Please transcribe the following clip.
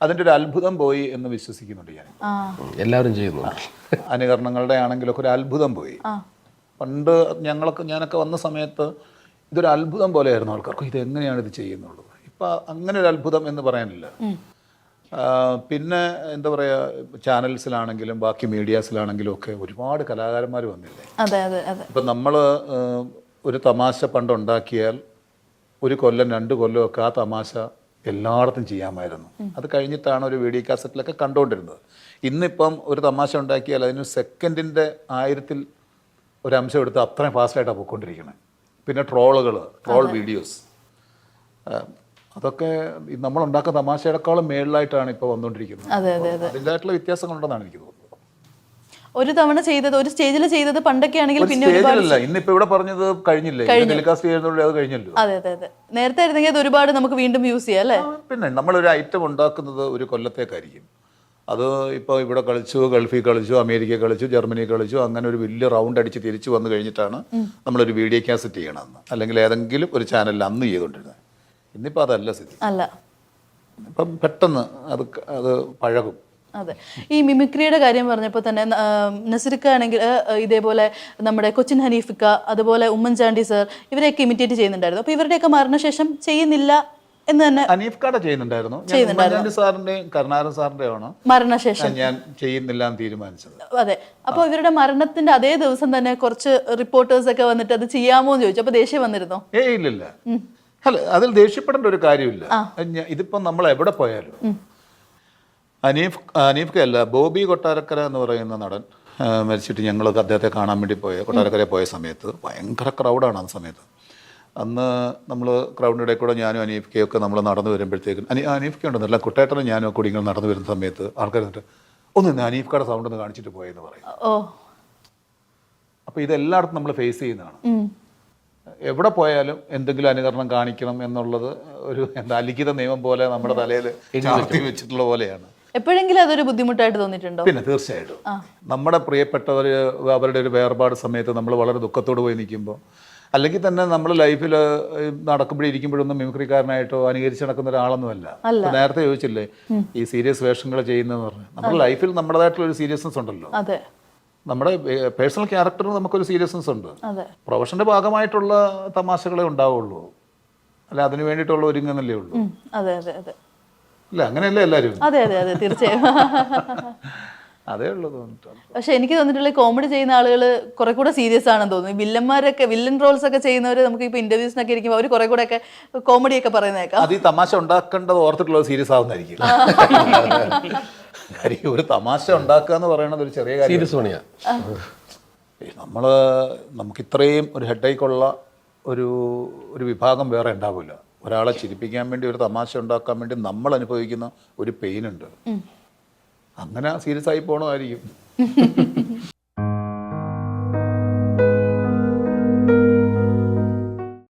അതിന്റെ ഒരു അത്ഭുതം പോയി എന്ന് വിശ്വസിക്കുന്നുണ്ട് ഞാൻ. എല്ലാവരും ചെയ്യുന്നു. അനുകരണങ്ങളുടെ ആണെങ്കിലൊക്കെ ഒരു അത്ഭുതം പോയി. പണ്ട് ഞങ്ങളൊക്കെ ഞാനൊക്കെ വന്ന സമയത്ത് ഇതൊരു അത്ഭുതം പോലെയായിരുന്നു ആൾക്കാർക്ക്. ഇത് എങ്ങനെയാണ് ഇത് ചെയ്യുന്നുള്ളത് ഇപ്പം അങ്ങനെ ഒരു അത്ഭുതം എന്ന് പറയാനില്ല. പിന്നെ എന്താ പറയുക ചാനൽസിലാണെങ്കിലും ബാക്കി മീഡിയാസിലാണെങ്കിലും ഒക്കെ ഒരുപാട് കലാകാരന്മാർ വന്നില്ലേ? അതെ അതെ അതെ. ഇപ്പം നമ്മൾ ഒരു തമാശ പണ്ട് ഉണ്ടാക്കിയാൽ ഒരു കൊല്ലം രണ്ട് കൊല്ലം ഒക്കെ ആ തമാശ എല്ലായിടത്തും ചെയ്യാമായിരുന്നു. അത് കഴിഞ്ഞിട്ടാണ് ഒരു വീഡിയോ കാസറ്റിലൊക്കെ കണ്ടുകൊണ്ടിരുന്നത്. ഇന്നിപ്പം ഒരു തമാശ ഉണ്ടാക്കിയാൽ അതിന് സെക്കൻഡിന്റെ ആയിരത്തിൽ ഒരു അംശം എടുത്ത് അത്രയും ഫാസ്റ്റായിട്ടാണ് പോയിക്കൊണ്ടിരിക്കുന്നത് പിന്നെ ട്രോളുകൾ ട്രോൾ വീഡിയോസ്. അതൊക്കെ നമ്മളുണ്ടാക്കുന്ന നമ്മൾ ഉണ്ടാക്കുന്ന തമാശയെക്കാളും മേളിലായിട്ടാണ് ഇപ്പോൾ വന്നുകൊണ്ടിരിക്കുന്നത് അതെ അതെ അതെ. അതിന്റെതായിട്ടുള്ള വ്യത്യാസങ്ങളുണ്ടെന്നാണ് എനിക്ക് തോന്നുന്നത്. ഒരു തവണ ചെയ്തത് ഒരു സ്റ്റേജിൽ ചെയ്തത് പണ്ടൊക്കെ ആണെങ്കിൽ ഒരു പിന്നെ ഒരുപാട് ഇവിടെ പറഞ്ഞത് കഴിഞ്ഞില്ലേ? ടെലികാസ്റ്റ് ചെയ്യുന്നതോടെ അത് കഴിഞ്ഞല്ലോ. അതെ അതെ അതെ. നേരത്തെ ആയിരുന്നെങ്കിൽ അത് ഒരുപാട് നമുക്ക് വീണ്ടും യൂസ് ചെയ്യാം അല്ലേ? പിന്നെ പിന്നെ നമ്മളൊരു ഐറ്റം ഉണ്ടാക്കുന്നത് ഒരു കൊല്ലത്തേക്കായിരിക്കും. അത് ഇപ്പോൾ ഇവിടെ കളിച്ചു ഗൾഫിൽ കളിച്ചു അമേരിക്ക കളിച്ചു ജർമ്മനി കളിച്ചു അങ്ങനെ ഒരു വലിയ റൗണ്ട് അടിച്ച് തിരിച്ചു വന്നു കഴിഞ്ഞിട്ടാണ് നമ്മളൊരു വീഡിയോ കാസറ്റ് ചെയ്യണമെന്ന് അല്ലെങ്കിൽ ഏതെങ്കിലും ഒരു ചാനലിൽ അന്ന് ചെയ്തുകൊണ്ടിരുന്നത്. ഇന്നിപ്പോ അതല്ല സ്ഥിതി. അല്ല. ഇപ്പം പെട്ടെന്ന് അത് അത് പഴകും. അതെ. ഈ മിമിക്രിയുടെ കാര്യം പറഞ്ഞപ്പോൾ തന്നെ നസിരിക്ക ആണെങ്കിൽ ഇതേപോലെ നമ്മുടെ കൊച്ചിൻ ഹനീഫിക്ക അതുപോലെ ഉമ്മൻചാണ്ടി സർ ഇവരെയൊക്കെ ഇമിറ്റേറ്റ് ചെയ്യുന്നുണ്ടായിരുന്നു. അപ്പോൾ ഇവരുടെയൊക്കെ മരണശേഷം ചെയ്യുന്നില്ല എന്ന് തന്നെ ഹനീഫ് കാട ചെയ്യുന്നുണ്ടായിരുന്നു. കരുണാകരൻ സാറിന്റെയും ആണ് മരണശേഷം. ഞാൻ ചെയ്യുന്നില്ല എന്ന് തീരുമാനിച്ചത്. അതെ. അപ്പോൾ ഇവരുടെ മരണത്തിന്റെ അതേ ദിവസം തന്നെ കുറച്ച് റിപ്പോർട്ടേഴ്സ് ഒക്കെ വന്നിട്ട് അത് ചെയ്യാമോ എന്ന് ചോദിച്ചു. അപ്പോൾ ദേഷ്യം വന്നിരുന്നോ? ഏയ് ഇല്ലില്ല. അല്ല അതിൽ ദേഷ്യപ്പെടേണ്ട ഒരു കാര്യമില്ല. ഇതിപ്പോ നമ്മൾ എവിടെ പോയാലും അനീഫ് അനീഫ് അല്ല ബോബി കൊട്ടാരക്കര എന്ന് പറയുന്ന നടൻ മരിച്ചിട്ട് ഞങ്ങൾ അദ്ദേഹത്തെ കാണാൻ വേണ്ടി പോയ കൊട്ടാരക്കരയിൽ പോയ സമയത്ത് ഭയങ്കര ക്രൗഡാണ് ആ സമയത്ത്. അന്ന് നമ്മൾ ക്രൗഡിന്റെ കൂടെ ഞാനും അനീഫ്ക്കയൊക്കെ നമ്മൾ നടന്നു വരുമ്പോഴത്തേക്കും അനി അനീഫ്ക്ക ഉണ്ടെന്നല്ല കുട്ടേട്ടനും ഞാനും കൂടി ഇങ്ങനെ നടന്നു വരുന്ന സമയത്ത് ആൾക്കാർ എന്നിട്ട് ഒന്ന് ഇന്ന് അനീഫ്ക്കയുടെ സൗണ്ട് ഒന്ന് കാണിച്ചിട്ട് പോയെന്ന് പറയും. ഓ. അപ്പോൾ ഇതെല്ലായിടത്തും നമ്മൾ ഫേസ് ചെയ്യുന്നതാണ്. എവിടെ പോയാലും എന്തെങ്കിലും അനുകരണം കാണിക്കണം എന്നുള്ളത് ഒരു എന്താ അലിഖിത നിയമം പോലെ നമ്മുടെ തലയിൽ ചാർത്തി വെച്ചിട്ടുള്ള പോലെയാണ്. എപ്പോഴെങ്കിലും അതൊരു ബുദ്ധിമുട്ടായിട്ട് തോന്നിയിട്ടുണ്ടോ? പിന്നെ തീർച്ചയായിട്ടും. നമ്മുടെ പ്രിയപ്പെട്ടവർ അവരുടെ ഒരു വേർപാട് സമയത്ത് നമ്മൾ വളരെ ദുഃഖത്തോട് പോയി നിൽക്കുമ്പോൾ അല്ലെങ്കിൽ തന്നെ നമ്മൾ ലൈഫിൽ നടക്കുമ്പോഴും ഇരിക്കുമ്പോഴൊന്നും മിമിക്രിക്കാരനായിട്ടോ അനുകരിച്ച് നടക്കുന്ന ഒരാളൊന്നുമല്ല. അല്ല. നേരത്തെ ചോദിച്ചില്ലേ ഈ സീരിയസ് വേഷങ്ങൾ ചെയ്യുന്നതെന്ന് പറഞ്ഞു. നമ്മുടെ ലൈഫിൽ നമ്മുടേതായിട്ടുള്ള ഒരു സീരിയസ്നെസ് ഉണ്ടല്ലോ. നമ്മുടെ പേഴ്സണൽ ക്യാരക്ടറിന് നമുക്കൊരു സീരിയസ്നെസ് ഉണ്ട്. പ്രൊഫഷന്റെ ഭാഗമായിട്ടുള്ള തമാശകളെ ഉണ്ടാവുള്ളൂ. അല്ല അതിനു വേണ്ടിയിട്ടുള്ള ഒരുങ്ങുന്നല്ലേ ഉള്ളൂ. അതെ അതെ അതെ. ഇല്ല അങ്ങനെയല്ലേ എല്ലാവരും അതെ അതെ അതെ തീർച്ചയായും. അതേ ഉള്ളൂ തോന്നിട്ടുണ്ട് പക്ഷെ എനിക്ക് തോന്നിയിട്ടുള്ള കോമഡി ചെയ്യുന്ന ആളുകൾ കുറെ കൂടെ സീരിയസ് ആണെന്ന് തോന്നുന്നു. ഈ വില്ലന്മാരൊക്കെ വില്ലൻ റോൾസ് ഒക്കെ ചെയ്യുന്നവർ നമുക്ക് ഇപ്പോൾ ഇന്റർവ്യൂസിനൊക്കെ ഇരിക്കുമ്പോൾ അവർ കുറെ കൂടെ ഒക്കെ കോമഡി ഒക്കെ പറയുന്നേക്കാം. അത് ഈ തമാശ ഉണ്ടാക്കേണ്ടത് ഓർത്തിട്ടുള്ളത് സീരിയസ് ആവുന്നതായിരിക്കും കാര്യം ഒരു തമാശ ഉണ്ടാക്കുക എന്ന് പറയുന്നത് ഒരു ചെറിയ കാര്യം നമ്മൾ നമുക്ക് ഇത്രയും ഒരു ഹെഡേക്കുള്ള ഒരു ഒരു വിഭാഗം വേറെ ഉണ്ടാവില്ല. ഒരാളെ ചിരിപ്പിക്കാൻ വേണ്ടി ഒരു തമാശ ഉണ്ടാക്കാൻ വേണ്ടി നമ്മൾ അനുഭവിക്കുന്ന ഒരു പെയിൻ ഉണ്ട്. അങ്ങനെ സീരിയസ് ആയി പോകണമായിരിക്കും